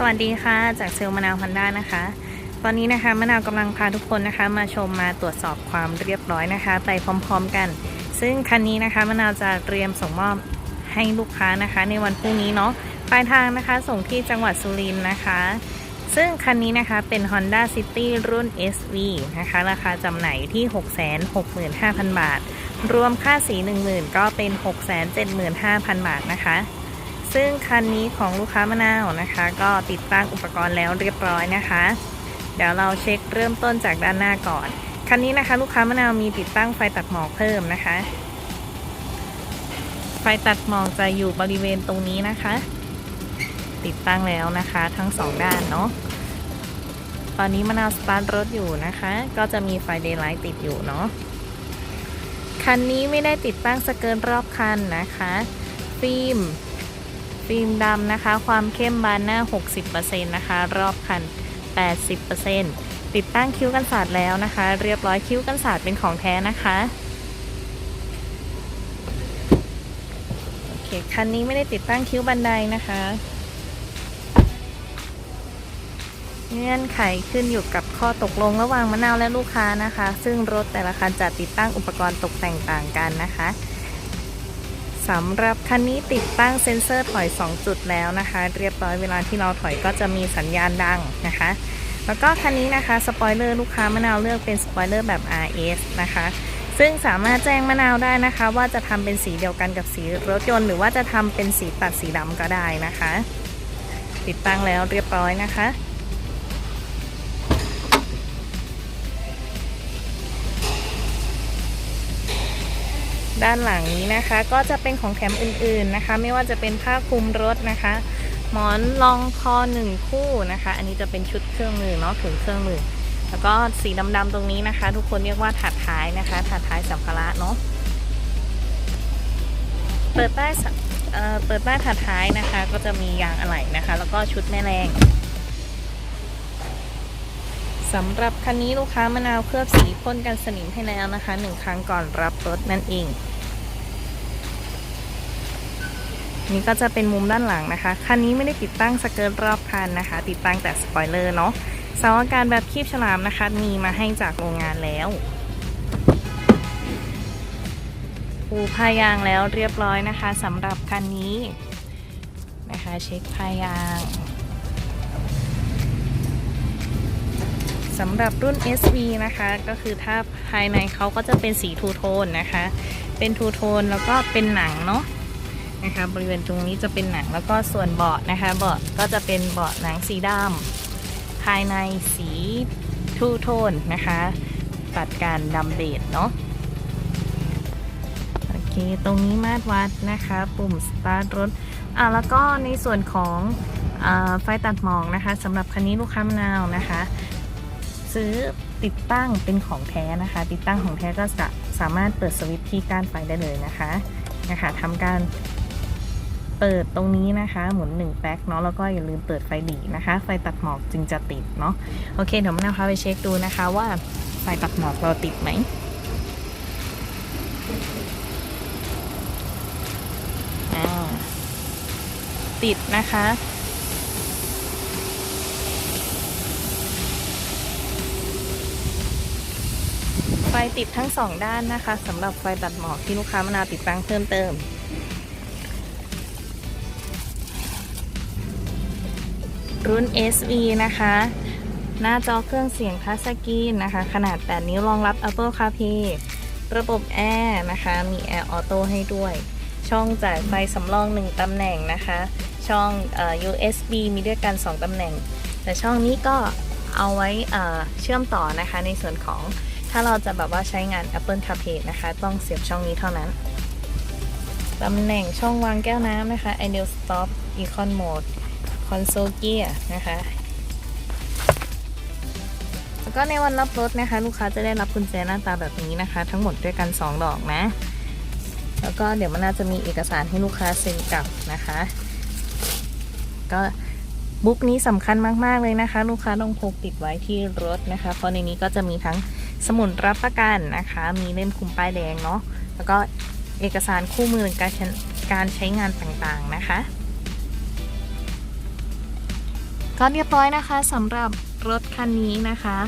สวัสดีค่ะ จากเซลล์มะนาวฮอนด้านะคะ ตอนนี้นะคะมะนาวกำลังพาทุกคนนะคะ มาชมมาตรวจสอบความเรียบร้อยนะคะ ไปพร้อมๆกัน ซึ่งคันนี้นะคะมะนาวจะเตรียมส่งมอบให้ลูกค้านะคะ ในวันพรุ่งนี้เนาะปลายทางนะคะ ส่งที่จังหวัดสุรินทร์นะคะ ซึ่งคันนี้นะคะเป็น Honda City รุ่น SV นะคะ ราคาจำหน่ายที่ 665,000 บาท รวมค่าสี 10,000 ก็เป็น 675,000 บาทนะคะ ซึ่งคันนี้ของลูกค้ามะนาวนะคะ ก็ติดตั้งอุปกรณ์แล้วเรียบร้อยนะคะ เดี๋ยวเราเช็คเริ่มต้นจากด้านหน้าก่อน คันนี้นะคะ ลูกค้ามะนาวมีติดตั้งไฟตัดหมอกเพิ่มนะคะ ไฟตัดหมอกจะอยู่บริเวณตรงนี้นะคะ ติดตั้งแล้วนะคะ ทั้งสองด้านเนาะตอนนี้มะนาวสตาร์ทรถอยู่นะคะ ก็จะมีไฟเดย์ไลท์ติดอยู่เนาะคันนี้ไม่ได้ติดตั้งสเกิร์ตรอบคันนะคะ ฟิล์ม ฟิล์มดำนะคะ ความเข้มบานหน้า 60%นะคะ รอบคัน 80%ติดตั้งคิ้วกันศาสตร์แล้วนะคะ เรียบร้อยคิ้วกันศาสตร์เป็นของแท้นะคะโอเคคันนี้ไม่ได้ติดตั้งคิ้วบันไดนะคะเงื่อนไขขึ้นอยู่กับข้อตกลงระหว่างมะนาวและลูกค้านะคะ ซึ่งรถแต่ละคันจะติดตั้งอุปกรณ์ตกแต่งต่างกันนะคะ สำหรับคันนี้ติดตั้งเซ็นเซอร์ถอย 2 จุดแล้วนะคะ เรียบร้อยเวลาที่เราถอยก็จะมีสัญญาณดังนะคะ แล้วก็คันนี้นะคะสปอยเลอร์ลูกค้ามะนาวเลือกเป็นสปอยเลอร์แบบ RS นะคะ ซึ่งสามารถแจ้งมะนาวได้นะคะ ว่าจะทำเป็นสีเดียวกันกับสีรถยนต์หรือว่าจะทำเป็นสีตัดสีดำก็ได้นะคะ ติดตั้งแล้วเรียบร้อยนะคะ ด้านหลังนี้นะคะ ก็จะเป็นของแถมอื่นๆนะคะ ไม่ว่าจะเป็นผ้าคลุมรถนะคะ หมอนรองคอหนึ่งคู่นะคะ อันนี้จะเป็นชุดเครื่องมือเนาะถึงเครื่องมือ แล้วก็สีดำๆตรงนี้นะคะ ทุกคนเรียกว่าถัดท้ายนะคะถัดท้ายสัมภาระเนาะเปิดใต้สัเอ่อเปิดใต้ถัดท้ายนะคะ ก็จะมียางอะไหล่นะคะ แล้วก็ชุดแม่แรงสำหรับคันนี้ลูกค้ามะนาวเคลือบสีพ่นกันสนิมให้แล้วนะคะหนึ่งครั้งก่อนรับรถนั่นเอง นี่ก็จะเป็นมุมด้านหลังนะคะ คันนี้ไม่ได้ติดตั้งสเกิร์ตรอบคันนะคะ ติดตั้งแต่สปอยเลอร์เนาะเสาอากาศแบบคีบฉลามนะคะ มีมาให้จากโรงงานแล้วปูพายางแล้วเรียบร้อยนะคะสำหรับคันนี้นะคะเช็คพายางสำหรับรุ่น SV นะคะ ก็คือถ้าภายในเขาก็จะเป็นสีทูโทนนะคะ เป็นทูโทนแล้วก็เป็นหนังเนาะ นะคะ บริเวณตรงนี้จะเป็นหนังแล้วก็ส่วนเบาะนะคะ เบาะก็จะเป็นเบาะหนังสีดำภายในสีทูโทนนะคะ ตัดการดำเบดเนาะโอเค ตรงนี้มาตรวัดนะคะ ปุ่มสตาร์ทรถอะแล้วก็ในส่วนของอไฟตัดหมอกนะคะสำหรับคันนี้ลูกค้ามะนาวนะคะ ซื้อติดตั้งเป็นของแท้นะคะ ติดตั้งของแท้ก็จะสามารถเปิดสวิตช์ที่ก้านไฟได้เลยนะคะนะคะทำการ เปิดตรงนี้นะคะ หมุน1แป๊กเนาะแล้วก็อย่าลืมเปิดไฟหลีนะคะ ไฟตัดหมอกจึงจะติดเนาะโอเคเดี๋ยวมานาวพาไปเช็คดูนะคะ ว่าไฟตัดหมอกเราติดไหมอ่าติดนะคะไฟติดทั้งสองด้านนะคะสำหรับไฟตัดหมอกที่ลูกค้ามะนาวติดตั้งเพิ่มเติม รุ่น SV นะคะ หน้าจอเครื่องเสียงทัชสกรีนนะคะ ขนาด 8 นิ้วรองรับ Apple CarPlay ระบบแอร์นะคะ มีแอร์ออโต้ให้ด้วย ช่องจ่ายไฟสำรอง 1 ตำแหน่งนะคะ ช่อง USB มีด้วยกัน 2 ตำแหน่ง แต่ช่องนี้ก็เอาไว้เอ่อเชื่อมต่อนะคะในส่วนของถ้าเราจะแบบว่าใช้งาน Apple CarPlay นะคะ ต้องเสียบช่องนี้เท่านั้น ตำแหน่งช่องวางแก้วน้ำนะคะ Ideal Stop Econ Mode Console Gear นะคะ แล้วก็ในวันรับรถนะคะ ลูกค้าจะได้รับกุญแจหน้าตาแบบนี้นะคะ ทั้งหมดด้วยกัน 2 ดอกนะ แล้วก็เดี๋ยวมันน่าจะมีเอกสารให้ลูกค้าเซ็นกลับนะคะ ก็บุ๊กนี้สำคัญมากๆเลยนะคะ ลูกค้าต้องพกติดไว้ที่รถนะคะ เพราะในนี้ก็จะมีทั้งสมุดรับประกันนะคะ มีเล่มคุมป้ายแดงเนาะแล้วก็เอกสารคู่มือการการใช้งานต่างๆนะคะ ก็เรียบร้อยนะคะสำหรับรถคันนี้นะคะ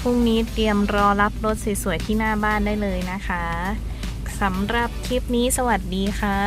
พรุ่งนี้เตรียมรอรับรถสวยๆที่หน้าบ้านได้เลยนะคะสำหรับคลิปนี้สวัสดีค่ะ